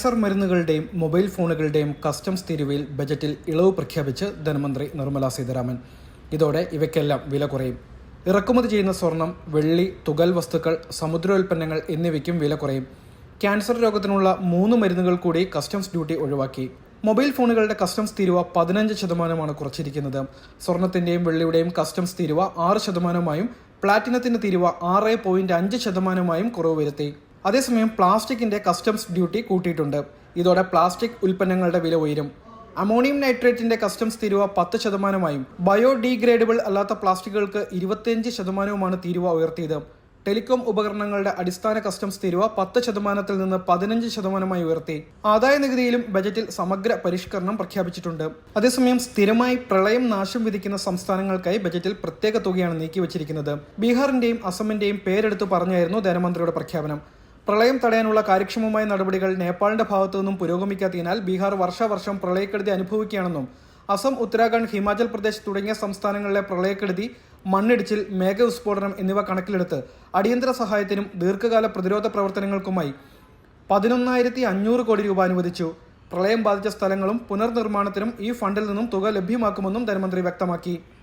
Cancer മരുന്നുകളുടെയും mobile ഫോണുകളുടെയും customs തീരുവയിൽ ബജറ്റിൽ ഇളവ് പ്രഖ്യാപിച്ച് ധനമന്ത്രി നിർമ്മല സീതാരാമൻ. ഇതോടെ ഇവയ്ക്കെല്ലാം വില കുറയും. ഇറക്കുമതി ചെയ്യുന്ന സ്വർണം വെള്ളി തുകൽ വസ്തുക്കൾ സമുദ്രോൽപ്പന്നങ്ങൾ എന്നിവയ്ക്കും വില കുറയും. ക്യാൻസർ രോഗത്തിനുള്ള മൂന്ന് മരുന്നുകൾ കൂടി കസ്റ്റംസ് ഡ്യൂട്ടി ഒഴിവാക്കി. മൊബൈൽ ഫോണുകളുടെ കസ്റ്റംസ് തീരുവ പതിനഞ്ച് ശതമാനമാണ് കുറച്ചിരിക്കുന്നത്. സ്വർണത്തിന്റെയും വെള്ളിയുടെയും കസ്റ്റംസ് തീരുവ ആറ് ശതമാനമായും പ്ലാറ്റിനത്തിന്റെ തീരുവ ആറ് പോയിന്റ് അഞ്ച് ശതമാനമായും കുറവ് വരുത്തി. അതേസമയം പ്ലാസ്റ്റിക്കിന്റെ കസ്റ്റംസ് ഡ്യൂട്ടി കൂട്ടിയിട്ടുണ്ട്. ഇതോടെ പ്ലാസ്റ്റിക് ഉൽപ്പന്നങ്ങളുടെ വില ഉയരും. അമോണിയം നൈട്രേറ്റിന്റെ കസ്റ്റംസ് തീരുവ പത്ത് ശതമാനമായും ബയോഡീഗ്രേഡബിൾ അല്ലാത്ത പ്ലാസ്റ്റിക്കുകൾക്ക് ഇരുപത്തിയഞ്ച് ശതമാനവുമാണ് തീരുവ ഉയർത്തിയത്. ടെലികോം ഉപകരണങ്ങളുടെ അടിസ്ഥാന കസ്റ്റംസ് തീരുവ പത്ത് ശതമാനത്തിൽ നിന്ന് പതിനഞ്ച് ശതമാനമായി ഉയർത്തി. ആദായ നികുതിയിലും ബജറ്റിൽ സമഗ്ര പരിഷ്കരണം പ്രഖ്യാപിച്ചിട്ടുണ്ട്. അതേസമയം സ്ഥിരമായി പ്രളയം നാശം വിധിക്കുന്ന സംസ്ഥാനങ്ങൾക്കായി ബജറ്റിൽ പ്രത്യേക തുകയാണ് നീക്കിവച്ചിരിക്കുന്നത്. ബീഹാറിന്റെയും അസമിന്റെയും പേരെടുത്തു പറഞ്ഞായിരുന്നു ധനമന്ത്രിയുടെ പ്രഖ്യാപനം. പ്രളയം തടയാനുള്ള കാര്യക്ഷമമായ നടപടികൾ നേപ്പാളിന്റെ ഭാഗത്തു നിന്നും പുരോഗമിക്കാത്തതിനാൽ ബീഹാർ വർഷാവർഷം പ്രളയക്കെടുതി അനുഭവിക്കുകയാണെന്നും അസം ഉത്തരാഖണ്ഡ് ഹിമാചൽ പ്രദേശ് തുടങ്ങിയ സംസ്ഥാനങ്ങളിലെ പ്രളയക്കെടുതി മണ്ണിടിച്ചിൽ മേഘവിസ്ഫോടനം എന്നിവ കണക്കിലെടുത്ത് അടിയന്തര സഹായത്തിനും ദീർഘകാല പ്രതിരോധ പ്രവർത്തനങ്ങൾക്കുമായി പതിനൊന്നായിരത്തി അഞ്ഞൂറ് കോടി രൂപ അനുവദിച്ചു. പ്രളയം ബാധിച്ച സ്ഥലങ്ങളും പുനർനിർമ്മാണത്തിനും ഈ ഫണ്ടിൽ നിന്നും തുക ലഭ്യമാക്കുമെന്നും ധനമന്ത്രി വ്യക്തമാക്കി.